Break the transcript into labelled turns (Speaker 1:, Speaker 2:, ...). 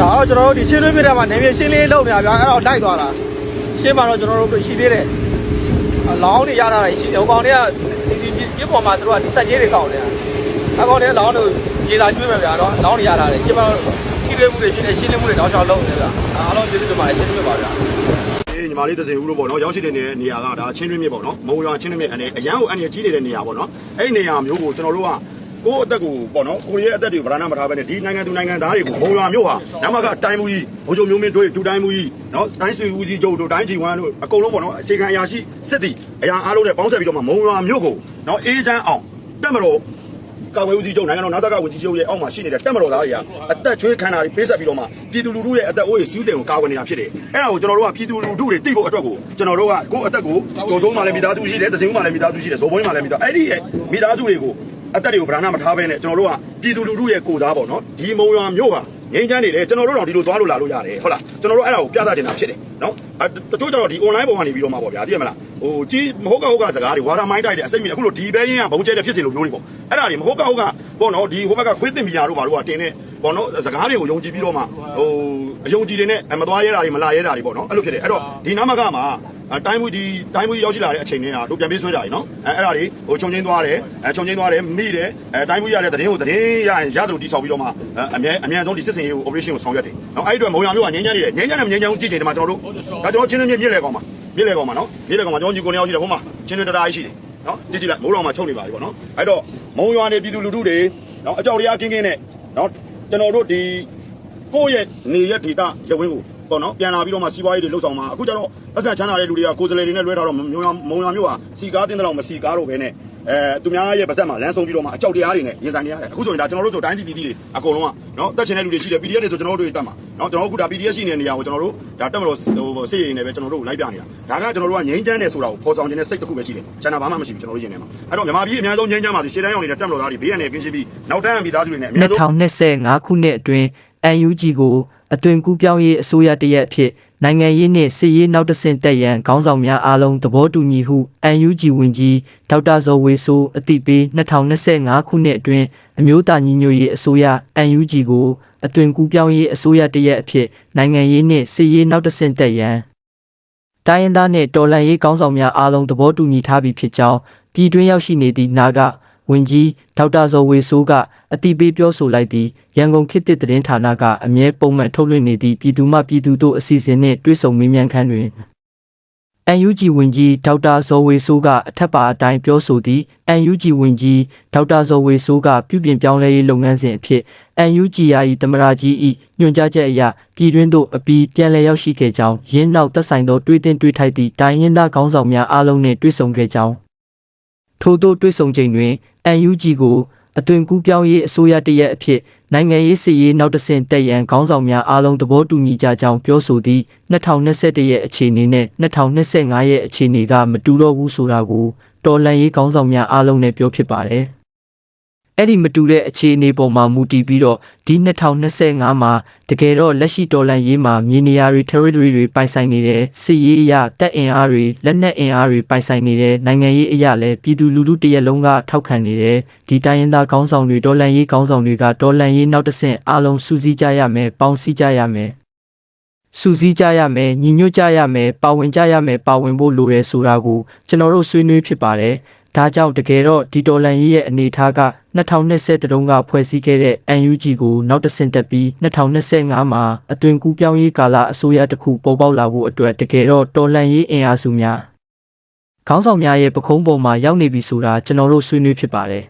Speaker 1: ဒါတော့ကျွန်တော်တို့ဒီချင်းတွင်းပြတဲ့မှာနေမြေရှင်းလေးလုပ်နေတာဗျာအဲ့တော့လိုက်သွားတာရှင်းမှာတော့ကျွန်တော်တို့ရှိသေးတယ်လောင်းနေရတာရှိတယ်ဟိုကောင်တွေကဒီဒီပြပေါ်မှာသူတို့ကဒီဆက်ကြီးတွေကောက်နေတာအကောင်တွေကလောင်းတို့ရေသာကျွေးမယ်ဗျာတော့လောင်းနေရတာလေရှင်းမှာတော့ရှိသေးမှုတွေရှိတယ်ရှင်းလင်းမှုတွေတောင်းချောင်းလုပ်နေဗျာအားလုံးကျေးဇူးတင်ပါတယ်ရှင်းပြပါဗျာ
Speaker 2: အေးညီမလေးသစင်ဦးလို့ပေါ့နော်ရောက်ရှိတဲ့နေရာကဒါချင်းတွင်းမြစ်ပေါ့နော်မုံရွာချင်းတွင်းမြစ်အနေအရန်ကိုအနေကြီးနေတဲ့နေရာပေါ့နော်အဲ့ဒီနေရာမျိုးကိုကျွန်တော်တို့က ကိုယ့်အသက်ကိုပေါ့နော်ကိုယ့်ရဲ့အသက်တွေကိုဗရဏမထားဘဲနဲ့ဒီနိုင်ငံသူနိုင်ငံသားတွေကိုမုံရွာမျိုးဟာနမကတိုင်းမူကြီးဘိုးချုပ်မျိုးမင်းတို့ဒူတိုင်းမူကြီးနော်တိုင်းစီဦးစီးချုပ်တို့တိုင်းကြီးဝမ်တို့အကုန်လုံးပေါ့နော်အခြေခံအရာရှိစစ်တီအရာအားလုံးနဲ့ပေါင်းဆက်ပြီးတော့မှမုံရွာမျိုးကိုနော်အေးချမ်းအောင်တက်မတော်ကာဝေးဦးစီးချုပ်နိုင်ငံတော်နာသကဝန်ကြီးချုပ်ရဲ့အောက်မှာရှိနေတဲ့တက်မတော်သားတွေကအသက်ချွေးခံတာတွေပေးဆက်ပြီးတော့မှပြည်သူလူထုရဲ့အသက်အိုးရဲ့စူးတယ်ကိုကာဝယ်နေတာဖြစ်တယ်။အဲ့ဒါကိုကျွန်တော်တို့ကပြည်သူလူထုတွေသိဖို့အတွက်ကိုကျွန်တော်တို့ကကိုယ့်အသက်ကိုကြိုးစုံးမှလည်းမိသားစုရှိတယ်၊သစင်ဦးမှလည်းမိသားစုရှိတယ်၊ဇော်ဘွင်းမှလည်းမိသားအဲ့ဒီရဲ့မိသားစုတွေကို အသက်တွေကိုဗရဏမထားဘဲနဲ့ကျွန်တော်တို့ကပြည်သူလူထုရဲ့ကိုယ်စားပေါ့နော်။ဒီမုံရွာမျိုးဟာငိမ့်ချမ်းနေတယ်ကျွန်တော်တို့တော့ဒီလိုသွားလို့လာလို့ရတယ်ဟုတ်လားကျွန်တော်တို့အဲ့ဒါကိုပြသချင်တာဖြစ်တယ်နော်အဲတချို့ကျတော့ဒီ online ပေါ်ကနေပြီးတော့မှာပေါ့ဗျာသိရမလားဟိုကြီးမဟုတ်ကဟုတ်ကစကားတွေဝါရမိုင်းတိုက်တယ်အစိမ့်မြင်အခုလိုဒီဘဲရင်းကဘုံကျဲတဲ့ဖြစ်စီလိုမျိုးတွေပေါ့အဲ့ဒါတွေမဟုတ်ကဟုတ်ကပေါ့နော်ဒီဟိုဘက်ကခွေးတင်ပြညာတို့ဘာလို့ကတင်နေ ပေါ့နော်စကားတွေကိုယုံကြည်ပြီးတော့မှဟိုအယုံကြည်တွေနဲ့မသွားရဲတာတွေမလာရဲတာတွေပေါ့နော်အဲ့လိုဖြစ်တယ်အဲ့တော့ဒီနာမကမှာအတိုင်းမူဒီတိုင်းမူရောက်ရှိလာတဲ့အချိန်တွေကတို့ပြန်ပေးဆွဲတာကြီးနော်အဲအဲ့ဒါတွေဟိုခြုံချင်းသွားတယ်အဲခြုံချင်းသွားတယ်မိတယ်အဲတိုင်းမူရတဲ့သတင်းကိုသတင်းရရင်ရသလိုတိဆောက်ပြီးတော့မှအမြဲအမြန်ဆုံးဒီစစ်စင်ရေးကို operation ကိုဆောင်ရွက်တယ်နော်အဲ့ဒီအတွက်မုံရမျိုးကငင်းချမ်းနေတယ်ငင်းချမ်းနဲ့ငင်းချမ်းကိုကြည့်ချင်တယ်မှာကျွန်တော်တို့ဒါကျွန်တော်ချင်းချင်းမြစ်လေကောင်မှာမြစ်လေကောင်မှာနော်မြစ်လေကောင်မှာကျွန်တော်ကြီးကိုနေအောင်ရှိတယ်ဟိုမှာချင်းချင်းတရာကြီးရှိတယ်နော်ကြည့်ကြည့်လိုက်မိုးတော်မှာချုပ်နေပါပြီပေါ့နော်အဲ့တော့မုံရွာနေပြည်သူလူထုတွေနော်အကြောက်တရားကင်းကင်းနဲ့နော် ကျွန်တော်တို့ဒီကိုယ့်ရဲ့နေရက်ဒေတာရဝင်းကို ပေါ့နော်ပြန်လာပြီးတော့မှစီးပွားရေးတွေလှုပ်ဆောင်မှာအခုကျတော့ပတ်စံချမ်းသာတဲ့လူတွေကကိုယ်စလေတွေနဲ့လွဲထားတော့မုံရွာမုံရွာမျိုးဟာစီကားတင်းတဲ့လောက်မစီကားတော့ဘဲနဲ့အဲသူများရဲ့ပါဇက်မှာလမ်းဆုံးပြီးတော့မှအကြောက်တရားတွေနဲ့ရင်ဆိုင်နေရတယ်အခုဆိုရင်ဒါကျွန်တော်တို့ဆိုတိုင်းပြည်ပြည်တွေအကုန်လုံးကနော်တက်ချင်တဲ့လူတွေရှိတယ် PDF တွေဆိုကျွန်တော်တို့တွေတက်မှာနော်ကျွန်တော်တို့အခုဒါ PDF ရှိနေတဲ့နေရာကိုကျွန်တော်တို့ဒါတက်မလို့ဟိုစိတ်ရည်နေပဲကျွန်တော်တို့လိုက်ပြနေတာဒါကကျွန်တော်တို့ကငြိမ်းချမ်းတယ်ဆိုတာကိုဖော်ဆောင်ခြင်းနဲ့စိတ်တစ်ခုပဲရှိတယ်ကျန်တာဘာမှမရှိဘူးကျွန်တော်တို့ရင်ထဲမှာအဲ့တော့မြန်မာပြည်အများဆုံးငြိမ်းချမ်းပါစေရှေ့တန်းရောက်နေတဲ့တက်မလို့သားတွေဘေးရန်နေကင်းရှင်းပြီးနောက်တန်းမိသားစုတွေနဲ့အများဆုံး
Speaker 3: 2025ခုနှစ်အတွင်း UNG ကို အသွင်ကူးပြောင်းရေးအစိုးရတရက်အဖြစ်နိုင်ငံရေးနှင့်စစ်ရေးနောက်တဆင့်တက်ရန်ခေါင်းဆောင်များအားလုံးသဘောတူညီဟု UNG ဝန်ကြီးဒေါက်တာဇော်ဝေဆိုးအသိပေး2025ခုနှစ်အတွင်းအမျိုးသားညီညွတ်ရေးအစိုးရ UNG ကိုအသွင်ကူးပြောင်းရေးအစိုးရတရက်အဖြစ်နိုင်ငံရေးနှင့်စစ်ရေးနောက်တဆင့်တက်ရန်တိုင်းရင်းသားနှင့်တော်လှန်ရေးကောင်းဆောင်များအားလုံးသဘောတူညီထားပြီးဖြစ်ကြောင်းပြည်တွင်းရောက်ရှိနေသည့်နာက ဝင်ကြီးဒေါက်တာဇော်ဝေဆိုးကအတိပေးပြောဆိုလိုက်ပြီးရန်ကုန်ခေတ်သစ်သတင်းဌာနကအမြဲပုံမှန်ထုတ်လွှင့်နေသည့်ပြည်သူမှပြည်သူတို့အစီအစဉ်နှင့်တွဲဆုံမေးမြန်းခန်းတွင် UNG ဝင်ကြီးဒေါက်တာဇော်ဝေဆိုးကအထက်ပါအတိုင်းပြောဆိုသည့် UNG ဝင်ကြီးဒေါက်တာဇော်ဝေဆိုးကပြုပြင်ပြောင်းလဲရေးလုပ်ငန်းစဉ်အဖြစ် UNG ရာဤသမရာကြီး၏ညွှန်ကြားချက်အရပြည်တွင်းသို့အပြီးပြန်လည်ရောက်ရှိခဲ့ကြောင်းရင်းနောက်သက်ဆိုင်သောတွေးတင်တွေးထိုက်သည့်တိုင်းရင်းသားခေါင်းဆောင်များအားလုံးနှင့်တွေ့ဆုံခဲ့ကြောင်း ထို့သောတွေ့ဆုံချိန်တွင် UNG ကိုအသွင်ကူးပြောင်းရေးအစိုးရတရက်အဖြစ်နိုင်ငံရေးစစ်ရေးနောက်တဆင့်တက်ရန်ခေါင်းဆောင်များအားလုံးသဘောတူညီကြကြောင်းပြောဆိုသည့်2021ရဲ့အခြေအနေနဲ့2025ရဲ့အခြေအနေကမတူတော့ဘူးဆိုတာကိုတော်လှန်ရေးခေါင်းဆောင်များအားလုံးနဲ့ပြောဖြစ်ပါတယ်။ အဲ့ဒီမတူတဲ့အခြေအနေပေါ်မှာမူတည်ပြီးတော့ဒီ2025မှာတကယ်တော့လက်ရှိတော်လှန်ရေးမှာမြေနေရာတွေ territory တွေပိုင်ဆိုင်နေတယ်စစ်ရေးအရာတပ်အင်အားတွေလက်နက်အင်အားတွေပိုင်ဆိုင်နေတယ်နိုင်ငံရေးအရာလည်းပြည်သူလူထုတရက်လုံးကထောက်ခံနေတယ်ဒီတိုင်းရင်းသားခေါင်းဆောင်တွေတော်လှန်ရေးခေါင်းဆောင်တွေကတော်လှန်ရေးနောက်တစ်ဆင့်အားလုံးစူးစီးကြရမယ်ပေါင်းစည်းကြရမယ်စူးစီးကြရမယ်ညီညွတ်ကြရမယ်ပါဝင်ကြရမယ်ပါဝင်ဖို့လိုရဲဆိုတာကိုကျွန်တော်တို့ဆွေးနွေးဖြစ်ပါတယ် ဒါကြောင့်တကယ်တော့ဒီတော်လန်ရေးရဲ့အနေအထားက2020တုန်းကဖွဲ့စည်းခဲ့တဲ့ UNG ကိုနောက်တစ်ဆင့်တက်ပြီး2025မှာအသွင်ကူးပြောင်းရေးကာလအစိုးရတစ်ခုပေါ်ပေါက်လာဖို့အတွက်တကယ်တော့တော်လန်ရေးအင်အားစုများခေါင်းဆောင်များရဲ့ပခုံးပေါ်မှာရောက်နေပြီဆိုတာကျွန်တော်တို့ဆွေးနွေးဖြစ်ပါတယ်